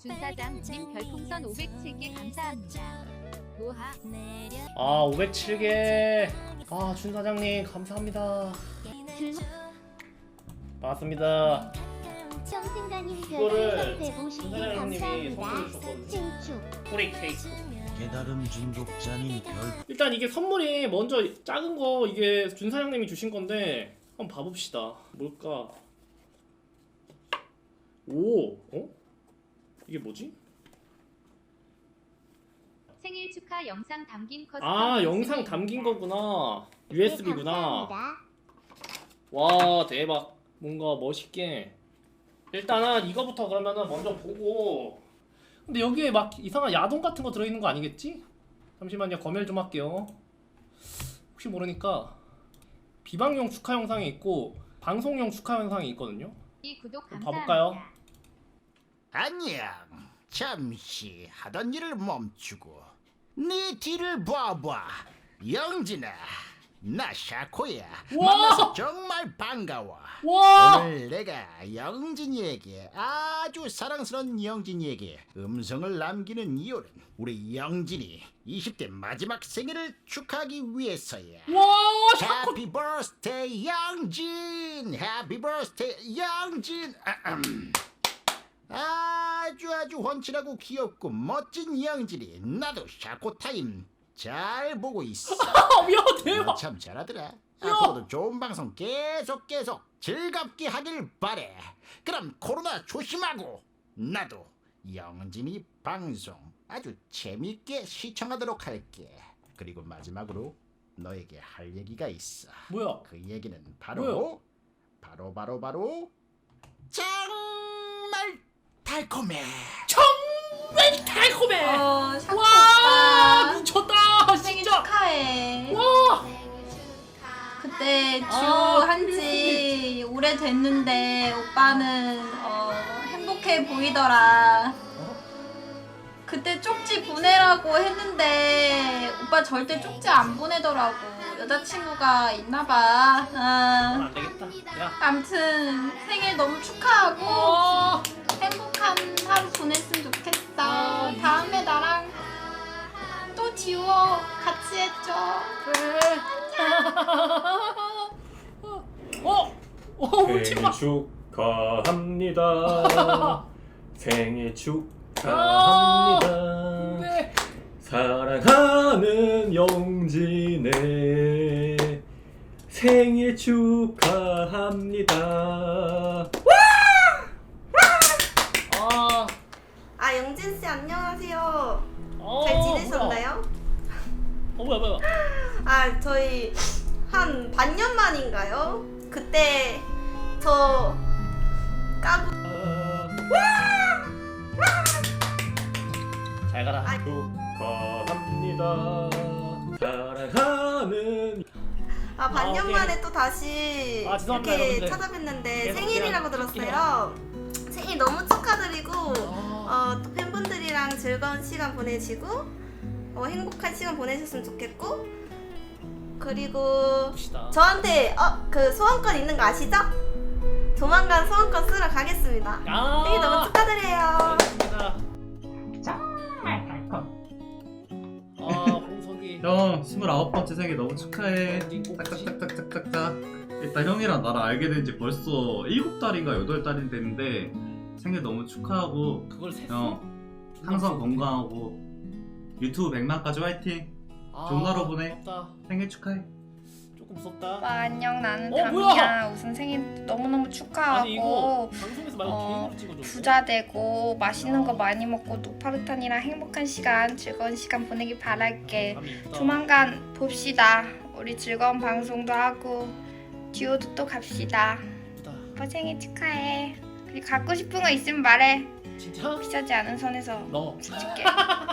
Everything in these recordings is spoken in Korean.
준 사장님 별풍선 507개 감사합니다. 노하 아 507개. 아 준 사장님 감사합니다. 반갑습니다. 청순가님 이거를 별풍선 준 150개 사장님이 선물을 감사합니다. 생축. 뿌리 케이크. 깨달음 중독자님 별 일단 이게 선물이 먼저 작은 거 이게 준 사장님이 주신 건데 한번 봐봅시다. 뭘까? 오 어? 이게 뭐지? 생일 축하 영상 담긴 커스텀 아 영상. 담긴 거구나 네, USB구나 감사합니다. 와 대박 뭔가 멋있게 일단은 이거부터 그러면은 먼저 보고 근데 여기에 막 이상한 야동 같은 거 들어있는 거 아니겠지? 잠시만요 검열 좀 할게요 혹시 모르니까 비방용 축하 영상이 있고 방송용 축하 영상이 있거든요 이 구독 감사합니다. 봐볼까요? 안녕 잠시 하던 일을 멈추고 네 뒤를 봐봐. 영진아 나 샤코야. 우와! 만나서 정말 반가워. 와! 오늘 내가 영진이에게 아주 사랑스러운 영진이에게 음성을 남기는 이유는 우리 영진이 20대 마지막 생일을 축하하기 위해서야. 와! 샤코 해피 버스데이 영진! 해피 버스데이 영진! 아흠. 아주 아주 훤칠하고 귀엽고 멋진 영진이 나도 샤코타임 잘 보고 있어. 야너 대박. 참 잘하더라. 앞으로도 좋은 방송 계속 계속 즐겁게 하길 바래. 그럼 코로나 조심하고 나도 영진이 방송 아주 재밌게 시청하도록 할게. 그리고 마지막으로 너에게 할 얘기가 있어. 뭐야? 그 얘기는 바로 뭐요? 바로 바로 바로 정말 달콤해 정말 달콤해 어, 와 샤코오빠 미쳤다 생일 진짜 축하해. 와 그때 주 아, 한지 오래 됐는데 오빠는 어, 행복해 보이더라. 그때 쪽지 보내라고 했는데 오빠 절대 쪽지 안 보내더라고. 여자친구가 있나봐. 아, 안 되겠다 야 암튼 생일 너무 축하하고 어. 행복한 하루 보냈으면 좋겠어. 아, 다음에 나랑 또 듀오 같이 해줘. 어? 어 울지 마 생일 축하합니다. 생일 축하합니다. 네. 사랑하는 영진의 생일 축하합니다. 아, 아 영 진 씨 안녕하세요. 어, 잘 지내셨나요? 뭐야? 어 뭐야 뭐야? 아 저희 한 반년 만인가요? 그때 저 까고 잘 가라. 아, 축하합니다. 사랑하는 아 반년 오케이. 만에 또 다시 아, 이렇게 여러분들. 찾아뵀는데 계속 생일이라고 들었어요. 생일 너무 축하드리고 아, 어, 또 팬분들이랑 즐거운 시간 보내시고 어, 행복한 시간 보내셨으면 좋겠고 그리고 봅시다. 저한테 어, 그 소원권 있는 거 아시죠? 조만간 소원권 쓰러 가겠습니다. 아, 생일 너무 축하드려요. 알겠습니다. 아, 봉석이. 형 29번째 생일 너무 축하해 네 꼭지. 딱딱딱딱딱딱 일단 형이랑 나랑 알게 된 지 벌써 7달인가 8달이 됐는데 생일 너무 축하하고 그걸 셌어? 형 항상 건강하고 유튜브 100만까지 화이팅 아, 좋은 하루 보내. 무섭다. 생일 축하해 조금 무섭다. 오빠 안녕 나는 어, 담이야. 뭐야? 우선 생일 너무너무 축하하고 아니 이거 방송에서 말고 어, 개인으로 찍어줘. 부자 되고 맛있는 거 많이 먹고 노파르탄이랑 행복한 시간 즐거운 시간 보내길 바랄게. 있다. 조만간 봅시다. 우리 즐거운 방송도 하고 듀오도 또 갑시다. 오빠 생일 축하해. 그리고 갖고 싶은 거 있으면 말해. 진짜? 비싸지 않은 선에서 너. 줄게.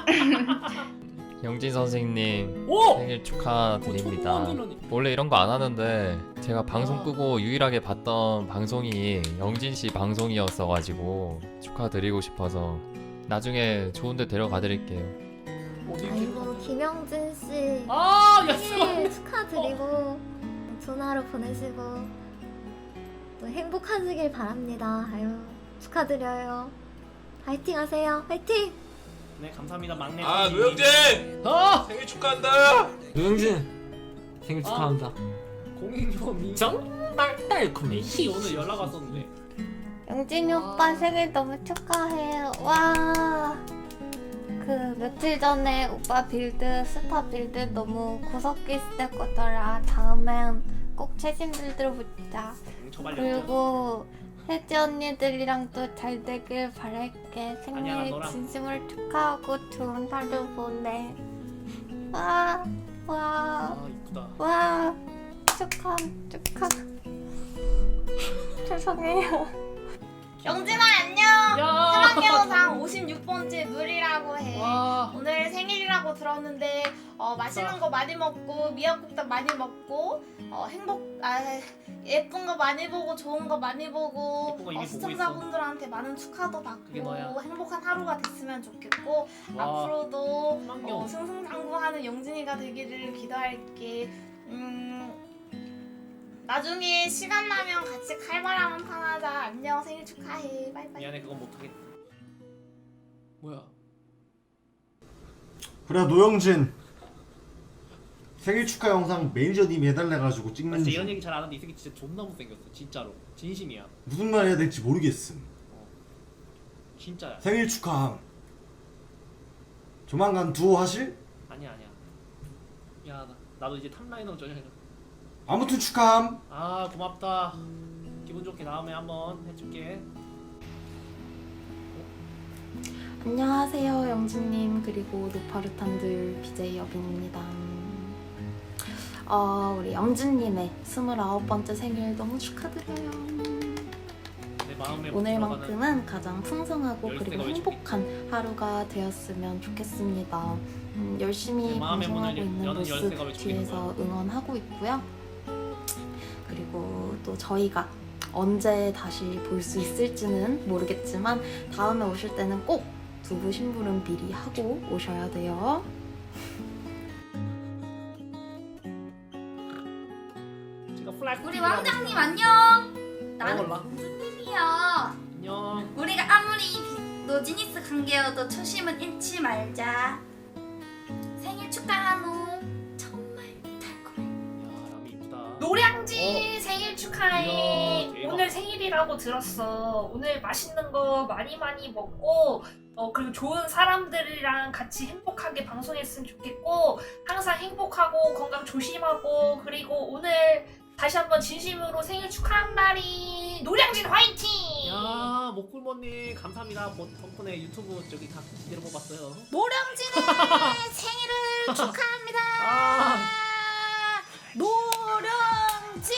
영진 선생님 오! 생일 축하드립니다. 어, 천만 원래 이런 거 안 하는데 제가 방송 끄고 유일하게 봤던 방송이 영진 씨 방송이었어 가지고 축하드리고 싶어서 나중에 좋은데 데려가 드릴게요. 어디 아이고 김영진 씨 아, 야, 생일 축하드리고 좋은 하루 보내시고 또 행복하시길 바랍니다. 아유 축하드려요. 화이팅 하세요. 화이팅! 네 감사합니다 막내. 아 선생님. 노영진 어 생일 축하한다. 노영진 생일 축하한다. 공인범이 정말 달콤해. 씨 오늘 연락 왔었는데. 영진이 오빠 생일 너무 축하해. 와. 그 며칠 전에 오빠 빌드 스타 빌드 너무 구석기 스텝 거더라. 다음엔 꼭 최신 빌드로 붙자. 뭉쳐발렸죠. 그리고 혜지 언니들이랑도 잘 되길 바랄게. 생일 너랑. 진심으로 축하하고 좋은 하루 보내. 와, 와, 아 이쁘다. 와. 축하, 축하. 죄송해요. 영진아 안녕. 야. 사랑해요상 56번째 누리라고 해. 와. 오늘 생일이라고 들었는데 어, 맛있는 거 많이 먹고 미역국도 많이 먹고 어, 행복 아 예쁜 거 많이 보고 좋은 거 많이 보고 예쁜 거 이미 어, 보고 시청자분들한테 많은 축하도 그게 뭐야? 받고 행복한 하루가 됐으면 좋겠고 와. 앞으로도. 어, 승승장구하는 영진이가 되기를 기도할게. 음, 나중에 시간 나면 같이 칼바람 한판 하자. 안녕 생일 축하해. 바이바이. 미안해 그건 못하겠다. 뭐야? 그래 노영진 생일 축하 영상 매니저님이 해달래가지고 나 찍는 진짜 중 이런 얘기 잘 안 하는데 이 새끼 진짜 존나 못생겼어 진짜로 진심이야 무슨 말 해야 될지 모르겠음 진짜야 생일 축하함 조만간 두오 하실? 아니야 아니야 야 나, 나도 이제 탑라이너 전혀 아무튼 축하함 아 고맙다 기분 좋게 다음에 한번 해줄게 안녕하세요, 영진님 그리고 노파르탄들 BJ 여빈입니다. 어, 우리 영진님의 29번째 생일 너무 축하드려요. 내 마음에 오늘만큼은 가장 풍성하고 그리고 왜 행복한 하루가 되었으면 좋겠습니다. 음, 열심히 내 마음의 방송하고 문을 있는 여는 모습 열쇠가 왜 저기 있는 뒤에서 응원하고 있고요. 그리고 또 저희가 언제 다시 볼 수 있을지는 모르겠지만 다음에 오실 때는 꼭 두부 심부름 미리 하고 오셔야 돼요. 우리 왕장님 안녕. 나는 나는 공주님이야. 안녕 우리가 아무리 노지니스 관계여도 초심은 잃지 말자. 생일 축하하노. 생일 축하해. 이야, 대박. 오늘 생일이라고 들었어. 오늘 맛있는 거 많이 많이 먹고 어 그리고 좋은 사람들이랑 같이 행복하게 방송했으면 좋겠고 항상 행복하고 건강 조심하고 그리고 오늘 다시 한번 진심으로 생일 축하한다리 노량진 화이팅! 야 목굴머님 감사합니다 뭐, 덕분에 유튜브 저기 다 제대로 뽑았어요 노량진의 생일을 축하합니다. 아 노량진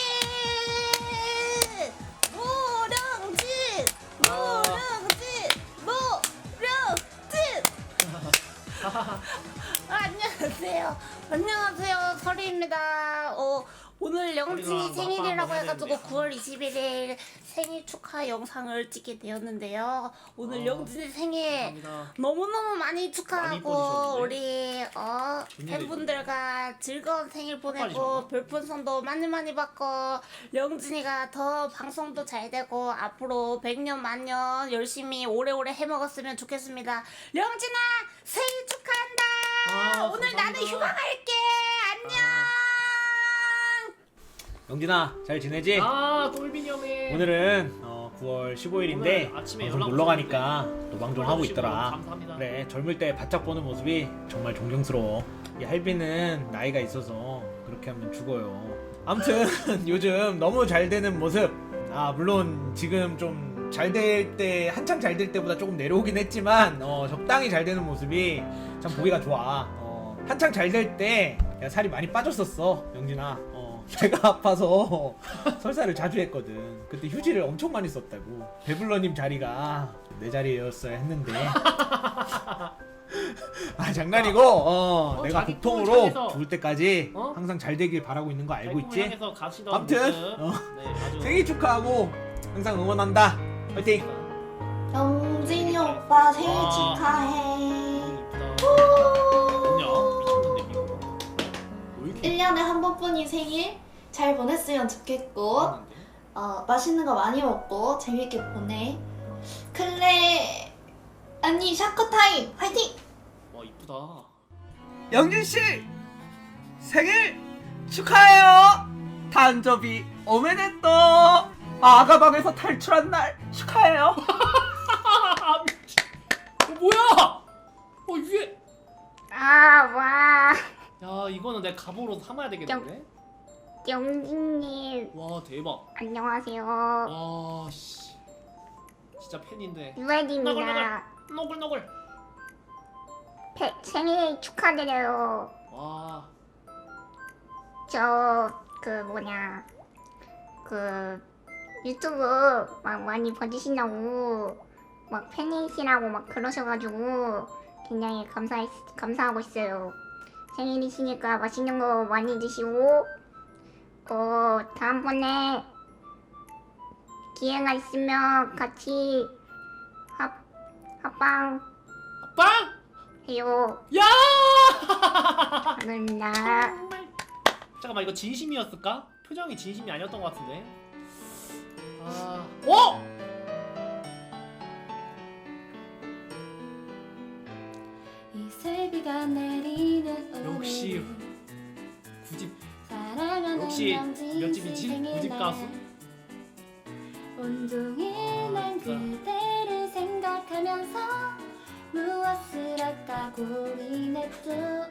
안녕하세요 설이입니다 어 오늘 영진이 생일이라고 해가지고 되는데. 9월 21일 생일 축하 영상을 찍게 되었는데요 오늘 아. 영진이 생일 너무너무 많이 축하하고? 우리 어 팬분들과 즐거운 생일 보내고. 별풍선도 많이 많이 받고 영진이가 더 방송도 잘 되고 앞으로 100년 만년 열심히 오래오래 해먹었으면 좋겠습니다 영진아 생일 축하한다 아, 오늘 감사합니다. 나는 휴가 갈게 안녕 영진아 잘 지내지? 아 똘빈이 형님 오늘은 어, 9월 15일인데 오늘 아침에 방송 연락 놀러 가니까 노방종 하고 있더라. 감사합니다 그래 젊을 때 바짝 보는 모습이 정말 존경스러워. 이 할비는 나이가 있어서 그렇게 하면 죽어요. 아무튼 요즘 너무 잘 되는 모습. 아 물론 지금 좀 잘 될 때 한창 잘 될 때보다 조금 내려오긴 했지만 어, 적당히 잘 되는 모습이 참 보기가 좋아. 어, 한창 잘 될 때 내가 살이 많이 빠졌었어 영진아. 어, 배가 아파서 설사를 자주 했거든. 그때 휴지를 엄청 많이 썼다고. 배불러님 자리가 내 자리였어야 했는데. 아 장난이고 어, 어, 내가 자기 고통으로 향해서. 죽을 때까지 어? 항상 잘 되길 바라고 있는 거 알고 있지? 가시던 아무튼, 모습. 어. 네, 아주 생일 축하하고 항상 응원한다. 화이팅! 영진이 오빠 생일 아. 축하해. 뭐냐 미쳤는데 이거 왜 이렇게 1년에 한 번뿐인 생일 잘 보냈으면 좋겠고 많은데? 어, 맛있는 거 많이 먹고 재밌게 보내. 클레 언니 샤코 타임 화이팅! 와 이쁘다. 영진 씨 생일 축하해요. 단접이 오메데또. 아가방에서 탈출한 날 축하해요. 아 미친. 어, 뭐야? 어 위에. 아, 와. 야 이거는 내 갑오로 삼아야 되겠는데? 영진님, 와 대박. 안녕하세요. 와 씨. 진짜 팬인데. 유엔입니다. 노글노글. 배- 생일 축하드려요. 와. 저, 그, 뭐냐. 그, 유튜브 막 많이 봐주신다고, 막 팬이시라고 막 그러셔가지고, 굉장히 감사, 감사하고 있어요. 생일이시니까 맛있는 거 많이 드시고, 어, 다음번에 기회가 있으면 같이 합, 합방 빵! 해요. 야! 감사합니다. 잠깐만 이거 진심이었을까? 표정이 진심이 아니었던 것 같은데. 아, 어? 이슬비가 내리는 역시 구집 역시 몇 집이지? 구집 날. 가수? 온종일 난 진짜. 그대를 생각하면서 무엇을 할까 고민했죠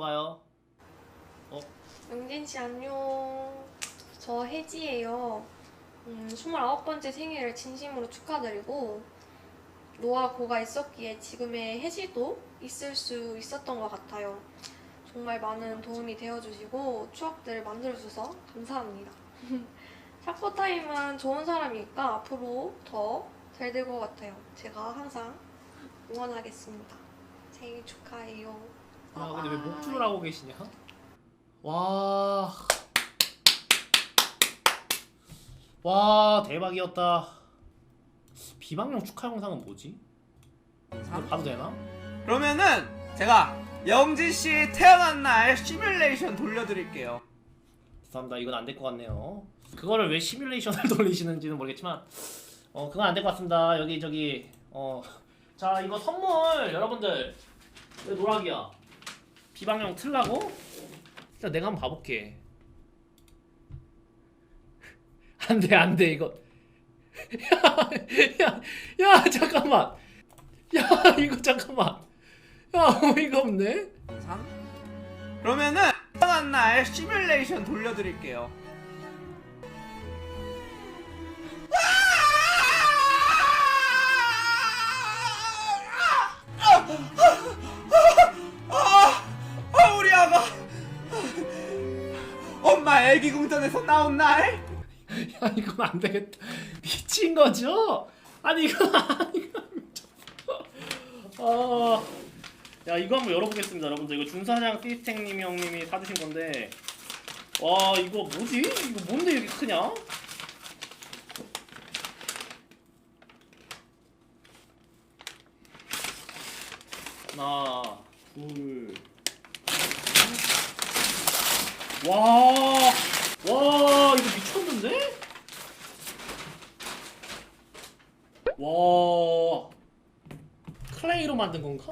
가요. 영진 씨 안녕. 저 혜지예요. 음, 29번째 생일을 진심으로 축하드리고 노아 고가 있었기에 지금의 혜지도 있을 수 있었던 것 같아요. 정말 많은 도움이 되어주시고 추억들을 만들어주셔서 감사합니다. 샤코 타임은 좋은 사람이니까 앞으로 더 잘 될 것 같아요. 제가 항상 응원하겠습니다. 생일 축하해요. 아 근데 왜 목줄을 하고 계시냐? 와. 와 대박이었다. 비방용 축하 영상은 뭐지? 이거 봐도 되나? 그러면은 제가 영진 씨 태어난 날 시뮬레이션 돌려드릴게요. 죄송합니다. 이건 안 될 것 같네요. 그거를 왜 시뮬레이션을 돌리시는지는 모르겠지만 어 그건 안 될 것 같습니다. 여기 저기 어 자 이거 선물 여러분들 왜 노락이야? 비방용 틀라고? 일단 내가 한번 봐볼게. 안돼 안돼 이거 야야 야, 잠깐만 야 이거 잠깐만 야 어이가 없네. 그러면은 태어난 날 시뮬레이션 돌려드릴게요. 애기 궁전에서 나온 날 야 이건 안 되겠다. 미친 거죠? 아니 이거 미쳤어. 아, 야 이거 한번 열어보겠습니다, 여러분들. 이거 준사장 시스템님이 형님이 사주신 건데, 와 이거 뭐지? 이거 뭔데 이렇게 크냐? 하나, 둘, 와, 와, 이거 미쳤는데? 와, 클레이로 만든 건가?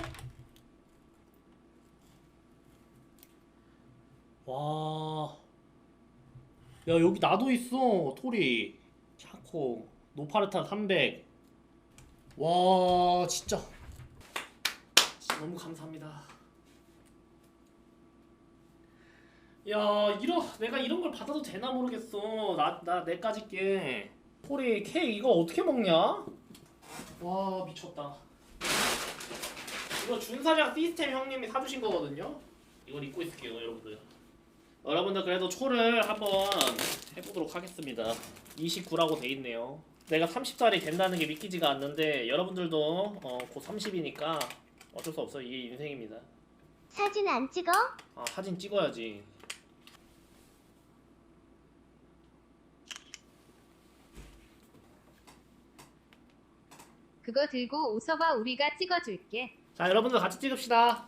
와, 야 여기 나도 있어, 토리, 샤코, 노파르타 300. 와, 진짜, 진짜 너무 감사합니다. 야 이런 내가 이런 걸 받아도 되나 모르겠어. 나 나 내까지 게. 토리 케이크 이거 어떻게 먹냐? 와 미쳤다. 이거 준사장 시스템 형님이 사주신 거거든요? 이걸 입고 있을게요 여러분들. 여러분들 그래도 초를 한번 해보도록 하겠습니다. 29라고 돼 있네요. 내가 30살이 된다는 게 믿기지가 않는데 여러분들도 어, 곧 30이니까 어쩔 수 없어. 이게 인생입니다. 사진 안 찍어? 아 사진 찍어야지. 그거 들고 웃어봐 우리가 찍어줄게. 자 여러분들 같이 찍읍시다.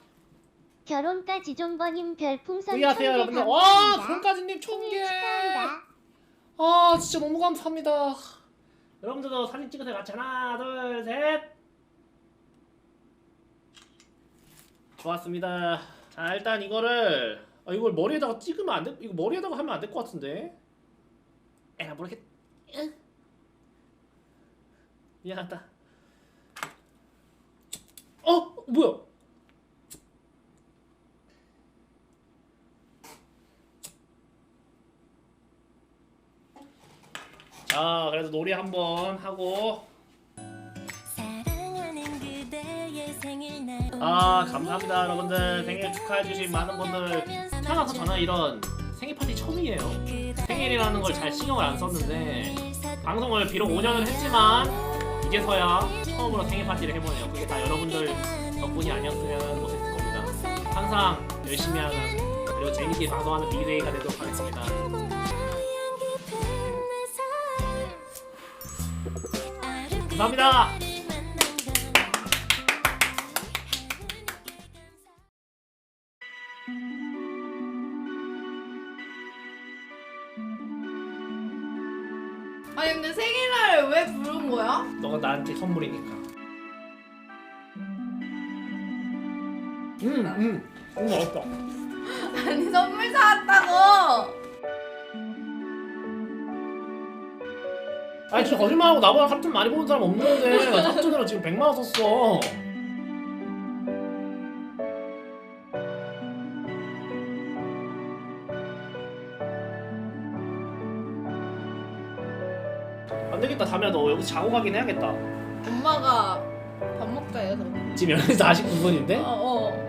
결혼까지 좀 버님 별풍선 후이하세요 천개 여러분들. 와 감사합니다. 손까지님 천 개. 축하한다. 아 진짜 너무 감사합니다. 여러분들도 사진 찍으세요 같이 하나 둘 셋. 좋았습니다. 자 일단 이거를 아, 이걸 머리에다가 찍으면 안 돼? 이거 머리에다가 하면 안 될 것 같은데. 에라 모르겠. 으. 미안하다. 어 뭐야? 자 그래도 놀이 한번 하고. 아 감사합니다 여러분들. 생일 축하해주신 많은 분들. 태어나서 저는 이런 생일 파티 처음이에요. 생일이라는 걸 잘 신경을 안 썼는데 방송을 비록 5년을 했지만 이제서야 처음으로 생일 파티를 해보네요. 그게 다 여러분들 덕분이 아니었으면 못했을 겁니다. 항상 열심히 하는 그리고 재밌게 방송하는 비데이가 되도록 하겠습니다. 감사합니다 아니 근데 생일날 왜 부른 거야? 너가 나한테 선물이니까. 음, 음, 음, 맛있다. 아니 선물 사왔다고. 아니 진짜 거짓말하고 나보다 탑준 많이 보는 사람 없는데 탑준으로 지금 100만 원 썼어. 안 되겠다 다미야 너 여기 자고 가긴 해야겠다. 엄마가 밥 먹자 해서. 지금 12시 49분인데? 어 어.